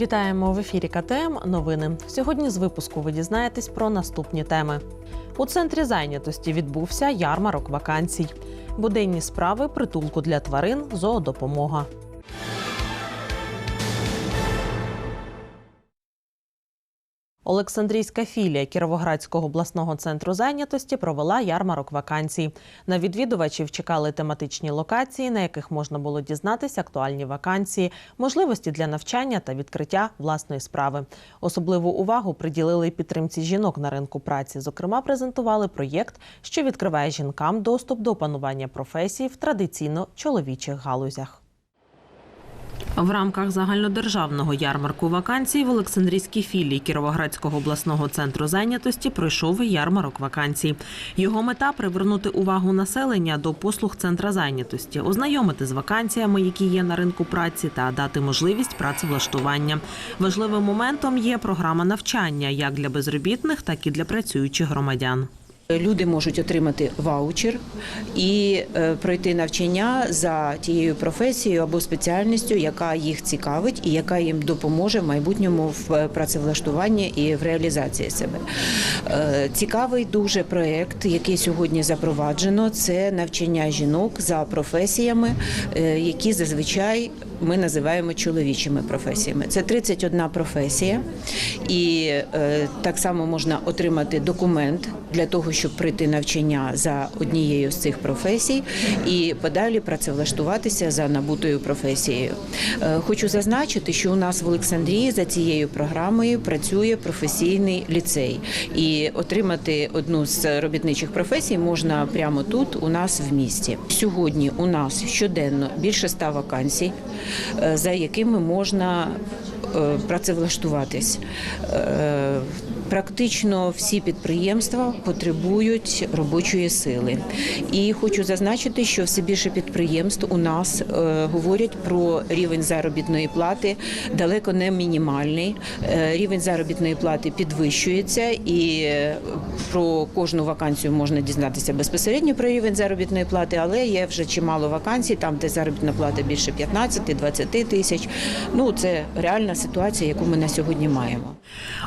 Вітаємо в ефірі КТМ. Новини. Сьогодні з випуску ви дізнаєтесь про наступні теми. У центрі зайнятості відбувся ярмарок вакансій. Буденні справи притулку для тварин, зоодопомога. Олександрійська філія Кіровоградського обласного центру зайнятості провела ярмарок вакансій. На відвідувачів чекали тематичні локації, на яких можна було дізнатися актуальні вакансії, можливості для навчання та відкриття власної справи. Особливу увагу приділили підтримці жінок на ринку праці. Зокрема, презентували проєкт, що відкриває жінкам доступ до опанування професій в традиційно чоловічих галузях. В рамках загальнодержавного ярмарку вакансій в Олександрійській філії Кіровоградського обласного центру зайнятості пройшов ярмарок вакансій. Його мета привернути увагу населення до послуг центра зайнятості, ознайомити з вакансіями, які є на ринку праці, та дати можливість працевлаштування. Важливим моментом є програма навчання як для безробітних, так і для працюючих громадян. Люди можуть отримати ваучер і е, пройти навчання за тією професією або спеціальністю, яка їх цікавить і яка їм допоможе в майбутньому в е, працевлаштуванні і в реалізації себе. Е, Цікавий дуже проєкт, який сьогодні запроваджено. Це навчання жінок за професіями, які зазвичай ми називаємо чоловічими професіями. Це 31 професія, і е, так само можна отримати документ для того, щоб пройти навчання за однією з цих професій і подалі працевлаштуватися за набутою професією. Е, Хочу зазначити, що у нас в Олександрії за цією програмою працює професійний ліцей, і отримати одну з робітничих професій можна прямо тут, у нас в місті. Сьогодні у нас щоденно більше ста вакансій, за якими можна е, працевлаштуватись. Практично всі підприємства потребують робочої сили, і хочу зазначити, що все більше підприємств у нас е, говорять про рівень заробітної плати далеко не мінімальний. Е, рівень заробітної плати підвищується, і е, про кожну вакансію можна дізнатися безпосередньо про рівень заробітної плати, але є вже чимало вакансій, там де заробітна плата більше 15-20 тисяч. Ну це реальна ситуація, яку ми на сьогодні маємо.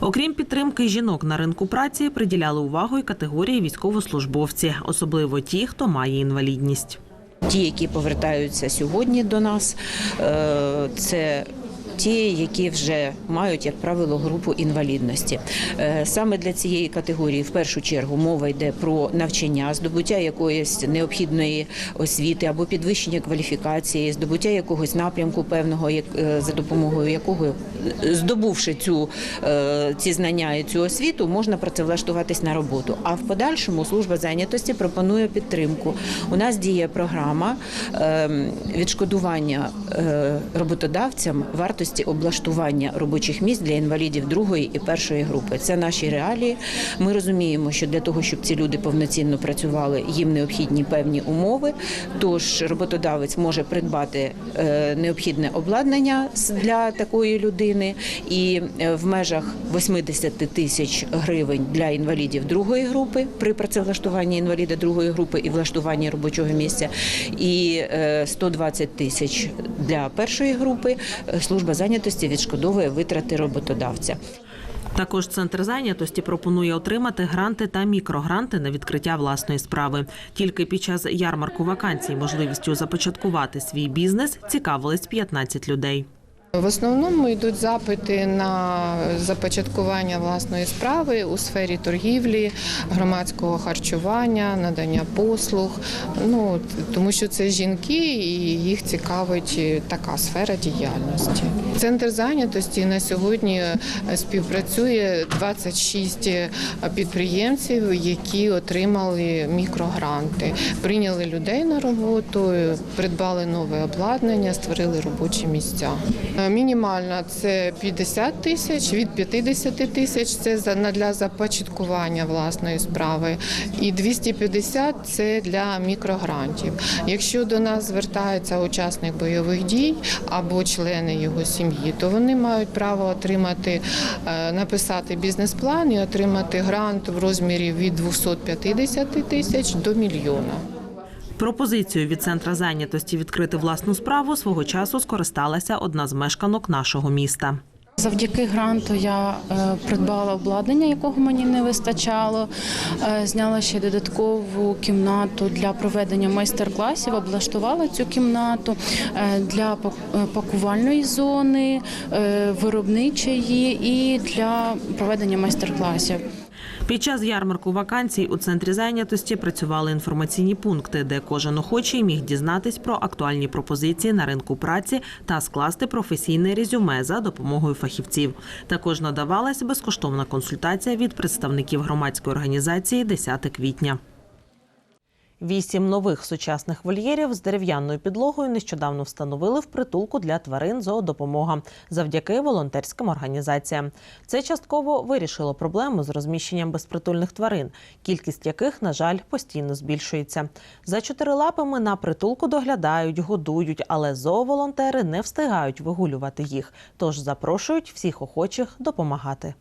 Окрім підтримки жінок на ринку праці, приділяли увагу й категорії військовослужбовці, особливо ті, хто має інвалідність. Ті, які повертаються сьогодні до нас, е, це Ті, які вже мають, як правило, групу інвалідності, Е, саме для цієї категорії, в першу чергу, мова йде про навчання, здобуття якоїсь необхідної освіти або підвищення кваліфікації, здобуття якогось напрямку певного, е, за допомогою якого, здобувши цю е, ці знання і цю освіту, можна працевлаштуватись на роботу. А в подальшому служба зайнятості пропонує підтримку. У нас діє програма е, відшкодування роботодавцям вартості облаштування робочих місць для інвалідів другої і першої групи. Це наші реалії. Ми розуміємо, що для того, щоб ці люди повноцінно працювали, їм необхідні певні умови. Тож роботодавець може придбати е, необхідне обладнання для такої людини, і е, в межах 80 тисяч гривень для інвалідів другої групи при працевлаштуванні інваліда другої групи і влаштуванні робочого місця, і е, 120 тисяч для першої групи. е, Служба зайнятості відшкодовує витрати роботодавця. Також центр зайнятості пропонує отримати гранти та мікрогранти на відкриття власної справи. Тільки під час ярмарку вакансій можливістю започаткувати свій бізнес цікавились 15 людей. В основному йдуть запити на започаткування власної справи у сфері торгівлі, громадського харчування, надання послуг. Ну тому що це жінки, і їх цікавить е, така сфера діяльності. Центр зайнятості на сьогодні е, співпрацює 26 підприємців, які отримали мікрогранти, прийняли людей на роботу, е, придбали нове обладнання, створили робочі місця. Е, Мінімальна це 50 тисяч, від 50 тисяч це для започаткування власної справи, і 250 – це для мікрогрантів. Якщо до нас звертається учасник бойових дій або члени його сім'ї, то вони мають право отримати, е, написати бізнес-план і отримати грант в розмірі від 250 тисяч до мільйона. Пропозицією від центра зайнятості відкрити власну справу свого часу скористалася одна з мешканок нашого міста. Завдяки гранту я е, придбала обладнання, якого мені не вистачало. Е, Зняла ще додаткову кімнату для проведення майстер-класів, облаштувала цю кімнату е, для пак- пакувальної зони, виробничої і для проведення майстер-класів. Під час ярмарку вакансій у центрі зайнятості працювали інформаційні пункти, де кожен охочий міг дізнатись про актуальні пропозиції на ринку праці та скласти професійне резюме за допомогою фахівців. Також надавалась безкоштовна консультація від представників громадської організації «10 квітня. Вісім нових сучасних вольєрів з дерев'яною підлогою нещодавно встановили в притулку для тварин зоодопомога завдяки волонтерським організаціям. Це частково вирішило проблему з розміщенням безпритульних тварин, кількість яких, на жаль, постійно збільшується. За чотирилапами на притулку доглядають, годують, але зооволонтери не встигають вигулювати їх, тож запрошують всіх охочих допомагати.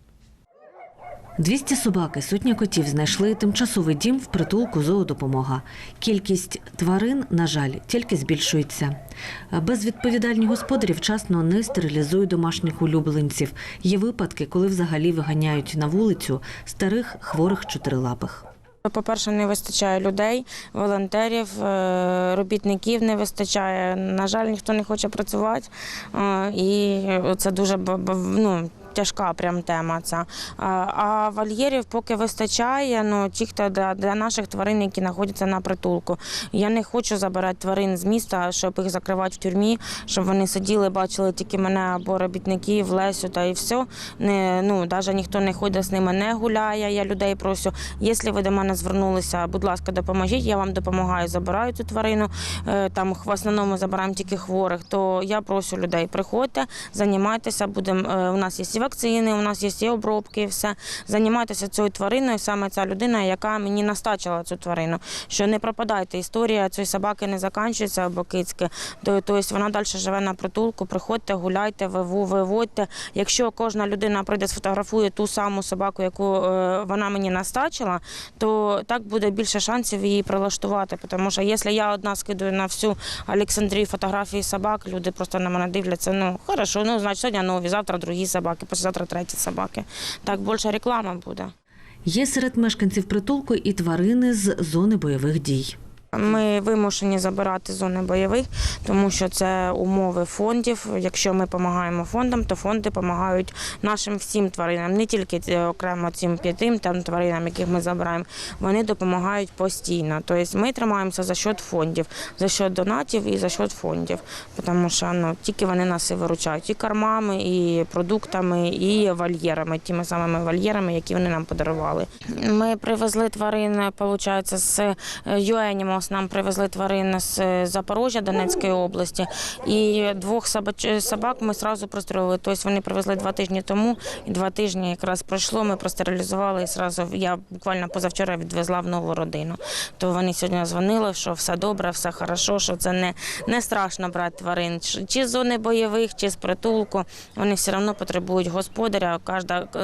200 собак і сотня котів знайшли тимчасовий дім в притулку зоодопомога. Кількість тварин, на жаль, тільки збільшується. Безвідповідальні господарі вчасно не стерилізують домашніх улюбленців. Є випадки, коли взагалі виганяють на вулицю старих хворих чотирилапих. По-перше, не вистачає людей, волонтерів, е, робітників не вистачає. На жаль, ніхто не хоче працювати. Е, І це дуже ну, тяжка прям тема. Ця. А- вольєрів поки вистачає, ну, ті, хто для, для наших тварин, які знаходяться на притулку. Я не хочу забирати тварин з міста, щоб їх закривати в тюрмі, щоб вони сиділи, бачили тільки мене або робітників, Лесю та і все. Не, ну, навіть ніхто не ходить з ними, не гуляє. Я людей прошу. Якщо ви до мене звернулися, будь ласка, допоможіть, я вам допомагаю, забираю цю тварину. Е, Там в основному забираємо тільки хворих, то я прошу людей, приходьте, займайтеся, будемо. е, У нас є вакцини, у нас є і обробки, і все. Займайтеся цією твариною, саме ця людина, яка мені настачила цю тварину. Що не пропадайте, історія цієї собаки не закінчується або кицьки. То- Тобто вона далі живе на притулку, приходьте, гуляйте, виводьте. Якщо кожна людина прийде, сфотографує ту саму собаку, яку е, вона мені настачила, то так буде більше шансів її прилаштувати. Тому що якщо я одна скидую на всю Олександрію фотографії собак, люди просто на мене дивляться. Ну хорошо, ну значить сьогодні нові, завтра другі собаки, післязавтра треті собаки. Так більше реклама буде. Є серед мешканців притулку і тварини з зони бойових дій. Ми вимушені забирати зони бойових, тому що це умови фондів. Якщо ми допомагаємо фондам, то фонди допомагають нашим всім тваринам, не тільки е, окремо цим п'ятим там тваринам, яких ми забираємо. Вони допомагають постійно. Тобто ми тримаємося за счет фондів, за счет донатів і за счет фондів. Тому що ну тільки вони нас і виручають і кормами, і продуктами, і вольєрами, тими самими вольєрами, які вони нам подарували. Ми привезли тварин, виходить, з е, Юенімос нам привезли тварин з е, Запорожжя Донецької області. І двох собак ми одразу прострілили. Тобто вони привезли два тижні тому, і два тижні якраз пройшло, ми простерилізували і зразу я буквально позавчора відвезла в нову родину. То вони сьогодні дзвонили, що все добре, все хорошо, що це не, не страшно брати тварин. Чи- з зони бойових, чи з притулку. Вони все одно потребують господаря.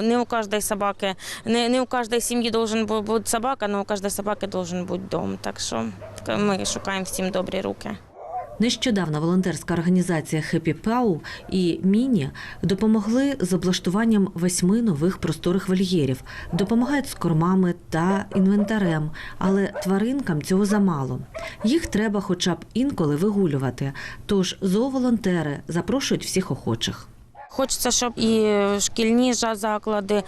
Не у кожної собаки, не, не у кожної сім'ї должен бути собака, але у кожної собаки должен бути дом. Так що ми шукаємо всім добрі руки. Нещодавно волонтерська організація Happy Pau і Міні допомогли з облаштуванням восьми нових просторих вольєрів, допомагають з кормами та інвентарем, але тваринкам цього замало. Їх треба хоча б інколи вигулювати. Тож зооволонтери запрошують всіх охочих. Хочеться, щоб і шкільні заклади,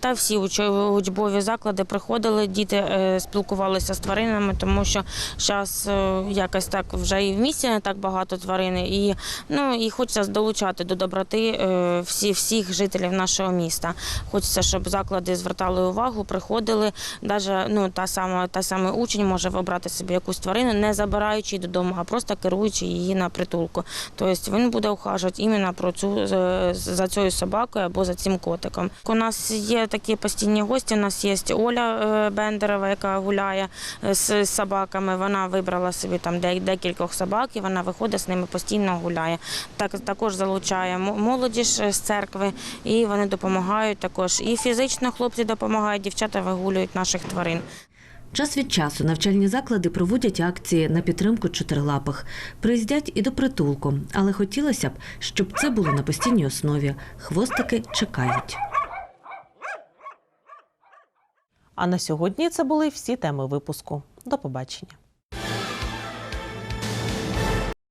та всі учбові заклади приходили, діти е, спілкувалися з тваринами, тому що зараз якось так вже і в місті не так багато тварин, і ну і хочеться долучати до доброти е, всі, всіх жителів нашого міста. Хочеться, щоб заклади звертали увагу, приходили. Навіть ну та сама та саме учень може обрати собі якусь тварину, не забираючи її додому, а просто керуючи її на притулку. Тобто він буде ухажувати іменно про цю е, за цією собакою або за цим котиком. У нас є такі постійні гості. У нас є Оля е, Бендерова, яка гуляє е, з собаками. Вона вибрала собі там декількох собак, і вона виходить з ними постійно гуляє. Так також залучає мо- молодіж з церкви, і вони допомагають також. І фізично хлопці допомагають, дівчата вигулюють наших тварин. Час від часу навчальні заклади проводять акції на підтримку чотирилапих. Приїздять і до притулку, але хотілося б, щоб це було на постійній основі. Хвостики чекають. А на сьогодні це були всі теми випуску. До побачення.